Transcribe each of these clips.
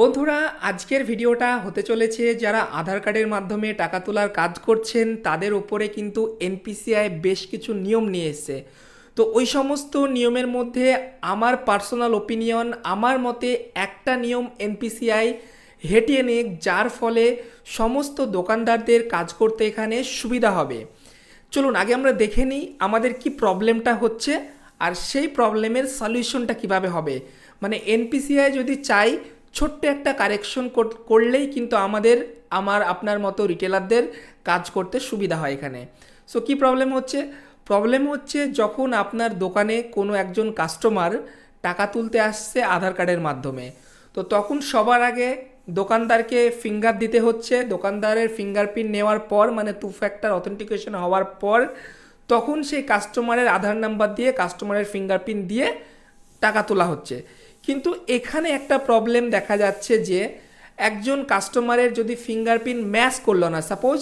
বন্ধুরা, আজকের ভিডিওটা হতে চলেছে যারা আধার কার্ডের মাধ্যমে টাকা তোলার কাজ করছেন, তাদের ওপরে কিন্তু এনপিসিআই বেশ কিছু নিয়ম নিয়ে এসছে। তো ওই সমস্ত নিয়মের মধ্যে আমার পার্সোনাল ওপিনিয়ন আমার মতে একটা নিয়ম এনপিসিআই হেঁটিয়ে নিক, যার ফলে সমস্ত দোকানদারদের কাজ করতে এখানে সুবিধা হবে। চলুন, আগে আমরা দেখে নিই আমাদের কি প্রবলেমটা হচ্ছে, আর সেই প্রবলেমের সলিউশনটা কীভাবে হবে। মানে এনপিসিআই যদি চাই ছোট্ট একটা কারেকশন করলেই কিন্তু আমাদের, আমার, আপনার মতো রিটেলারদের কাজ করতে সুবিধা হয় এখানে। সো কি প্রবলেম হচ্ছে? প্রবলেম হচ্ছে যখন আপনার দোকানে কোনো একজন কাস্টমার টাকা তুলতে আসছে আধার কার্ডের মাধ্যমে। তো তখন সবার আগে দোকানদারকে ফিঙ্গার দিতে হচ্ছে। দোকানদারের ফিঙ্গারপ্রিন্ট নেওয়ার পর মানে টু ফ্যাক্টর অথেন্টিকেশন হওয়ার পর, তখন সেই কাস্টমারের আধার নাম্বার দিয়ে কাস্টমারের ফিঙ্গারপ্রিন্ট দিয়ে টাকা তোলা হচ্ছে। কিন্তু এখানে একটা প্রবলেম দেখা যাচ্ছে যে একজন কাস্টমারের যদি ফিঙ্গারপ্রিন্ট ম্যাচ করল না সাপোজ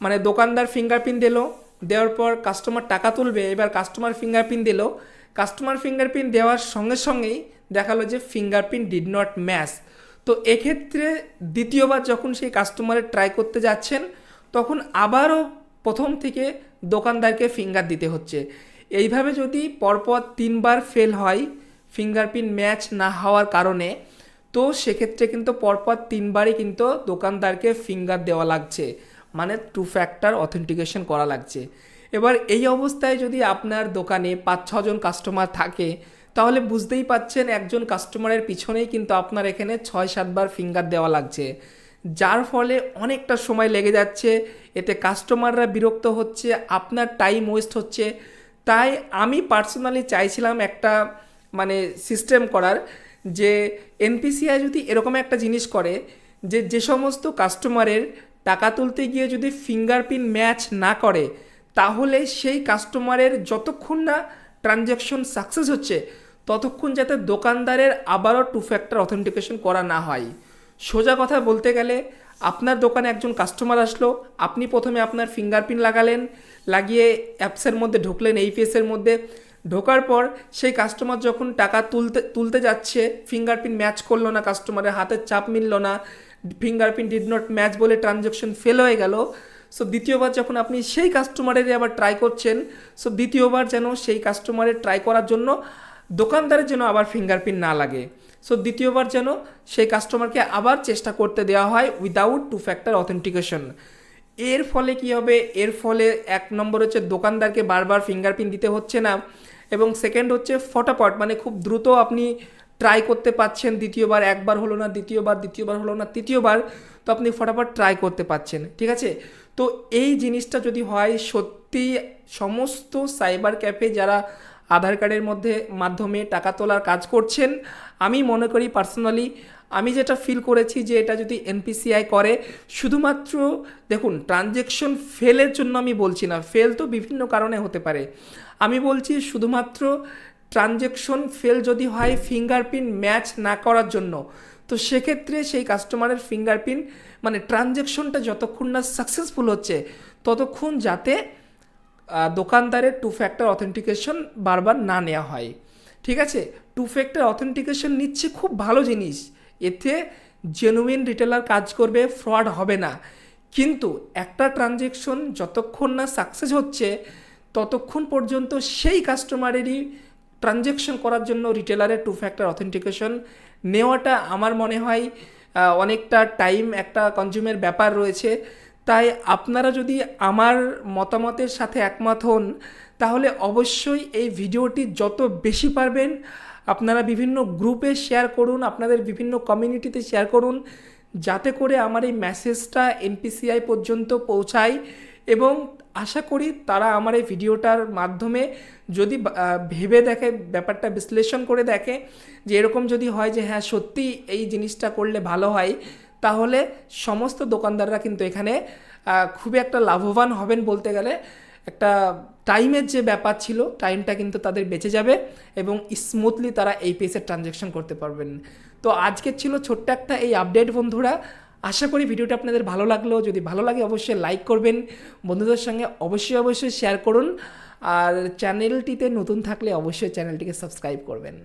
মানে দোকানদার ফিঙ্গারপ্রিন্ট দিল, দেওয়ার পর কাস্টমার টাকা তুলবে, এবার কাস্টমার ফিঙ্গারপ্রিন্ট দিল কাস্টমার ফিঙ্গারপ্রিন্ট দেওয়ার সঙ্গে সঙ্গেই দেখাল যে ফিঙ্গারপ্রিন্ট ডিড নট ম্যাচ তো এক্ষেত্রে দ্বিতীয়বার যখন সেই কাস্টমারের ট্রাই করতে যাচ্ছেন, তখন আবারও প্রথম থেকে দোকানদারকে ফিঙ্গার দিতে হচ্ছে। এইভাবে যদি পরপর তিনবার ফেল হয় ফিঙ্গারপ্রিন্ট ম্যাচ না হওয়ার কারণে, তো সেক্ষেত্রে কিন্তু পরপর তিনবারই কিন্তু দোকানদারকে ফিঙ্গার দেওয়া লাগছে। মানে টু ফ্যাক্টর অথেন্টিকেশন করা লাগছে। এবার এই অবস্থায় যদি আপনার দোকানে পাঁচ ছজন কাস্টমার থাকে, তাহলে বুঝতেই পাচ্ছেন একজন কাস্টমারের পিছনেই কিন্তু আপনার এখানে ছয় সাতবার ফিঙ্গার দেওয়া লাগছে। যার ফলে অনেকটা সময় লেগে যাচ্ছে, এতে কাস্টমাররা বিরক্ত হচ্ছে, আপনার টাইম ওয়েস্ট হচ্ছে। তাই আমি পার্সোনালি চাইছিলাম একটা মানে সিস্টেম করার যে এনপিসিআই যদি এরকম একটা জিনিস করে যে যে সমস্ত কাস্টমারের টাকা তুলতে গিয়ে যদি ফিঙ্গারপ্রিন্ট ম্যাচ না করে, তাহলে সেই কাস্টমারের যতক্ষণ না ট্রানজ্যাকশন সাকসেস হচ্ছে, ততক্ষণ যাতে দোকানদারের আবারও টু ফ্যাক্টর অথেন্টিকেশন করা না হয়। সোজা কথা বলতে গেলে, আপনার দোকানে একজন কাস্টমার আসলো, আপনি প্রথমে আপনার ফিঙ্গারপ্রিন্ট লাগালেন, লাগিয়ে অ্যাপসের মধ্যে ঢুকলেন এইপিএসের মধ্যে ঢোকার পর সেই কাস্টমার যখন টাকা তুলতে তুলতে যাচ্ছে ফিঙ্গারপ্রিন্ট ম্যাচ করল না কাস্টমারের হাতের চাপ মিলল না ফিঙ্গারপ্রিন্ট ডিড নট ম্যাচ বলে ট্রানজ্যাকশন ফেল হয়ে গেল। সো দ্বিতীয়বার যখন আপনি সেই কাস্টমারের আবার ট্রাই করছেন সো দ্বিতীয়বার যেন সেই কাস্টমারের ট্রাই করার জন্য দোকানদারের যেন আবার ফিঙ্গারপ্রিন্ট না লাগে। সো দ্বিতীয়বার যেন সেই কাস্টমারকে আবার চেষ্টা করতে দেওয়া হয় উইদাউট টু ফ্যাক্টর অথেন্টিকেশন এর ফলে কি হবে? এর ফলে এক নম্বর হচ্ছে দোকানদারকে বারবার ফিঙ্গারপ্রিন্ট দিতে হচ্ছে না। এবং সেকেন্ড হচ্ছে ফটাফট মানে খুব দ্রুত আপনি ট্রাই করতে পাচ্ছেন, দ্বিতীয়বার একবার হলো না, দ্বিতীয়বার দ্বিতীয়বার হলো না, তৃতীয়বার, তো আপনি ফটাফট ট্রাই করতে পাচ্ছেন, ঠিক আছে? তো এই জিনিসটা যদি হয়, সত্যি সমস্ত সাইবার ক্যাফে যারা আধার কার্ডের মধ্যে মাধ্যমে টাকা তোলার কাজ করছেন, আমি মনে করি পার্সোনালি আমি যেটা ফিল করেছি যে এটা যদি এনপিসিআই করে, শুধুমাত্র দেখুন ট্রানজেকশন ফেলের জন্য আমি বলছি না ফেল তো বিভিন্ন কারণে হতে পারে। আমি বলছি শুধুমাত্র ট্রানজেকশন ফেল যদি হয় ফিঙ্গারপ্রিন্ট ম্যাচ না করার জন্য। তো সেক্ষেত্রে সেই কাস্টমারের ফিঙ্গারপ্রিন্ট মানে ট্রানজেকশনটা যতক্ষণ না সাকসেসফুল হচ্ছে, ততক্ষণ যাতে দোকানদারের টু ফ্যাক্টর অথেন্টিকেশন বারবার না নেওয়া হয়। ঠিক আছে? টু ফ্যাক্টর অথেন্টিকেশন নিচ্ছে খুব ভালো জিনিস। এতে জেনুইন রিটেলার কাজ করবে ফ্রড হবে না। কিন্তু একটা ট্রানজেকশন যতক্ষণ না সাকসেস হচ্ছে ততক্ষণ পর্যন্ত সেই কাস্টমারেরই ট্রানজ্যাকশন করার জন্য রিটেলারের টু ফ্যাক্টর অথেন্টিকেশন নেওয়াটা আমার মনে হয় অনেকটা টাইম একটা কনজিউমের ব্যাপার রয়েছে। তাই আপনারা যদি আমার মতামতের সাথে একমত হন, তাহলে অবশ্যই এই ভিডিওটি যত বেশি পারবেন আপনারা বিভিন্ন গ্রুপে শেয়ার করুন, আপনাদের বিভিন্ন কমিউনিটিতে শেয়ার করুন, যাতে করে আমার এই মেসেজটা এনপিসিআই পর্যন্ত পৌঁছায়। এবং আশা করি তারা আমার এই ভিডিওটার মাধ্যমে যদি ভেবে দেখে, ব্যাপারটা বিশ্লেষণ করে দেখে যে এরকম যদি হয় যে হ্যাঁ সত্যি এই জিনিসটা করলে ভালো হয়, তাহলে সমস্ত দোকানদাররা কিন্তু এখানে খুবই একটা লাভবান হবেন বলতে গেলে। একটা টাইমের যে ব্যাপার ছিল, টাইমটা কিন্তু তাদের বেঁচে যাবে এবং স্মুথলি তারা এই পেসের ট্রানজ্যাকশন করতে পারবেন। তো আজকের ছিল ছোট্ট একটা এই আপডেট বন্ধুরা। আশা করি ভিডিওটা আপনাদের ভালো লাগল। যদি ভালো লাগে অবশ্যই লাইক করবেন। বন্ধুদের সঙ্গে অবশ্যই অবশ্যই শেয়ার করুন। আর চ্যানেলটিতে নতুন থাকলে অবশ্যই চ্যানেলটিকে সাবস্ক্রাইব করবেন।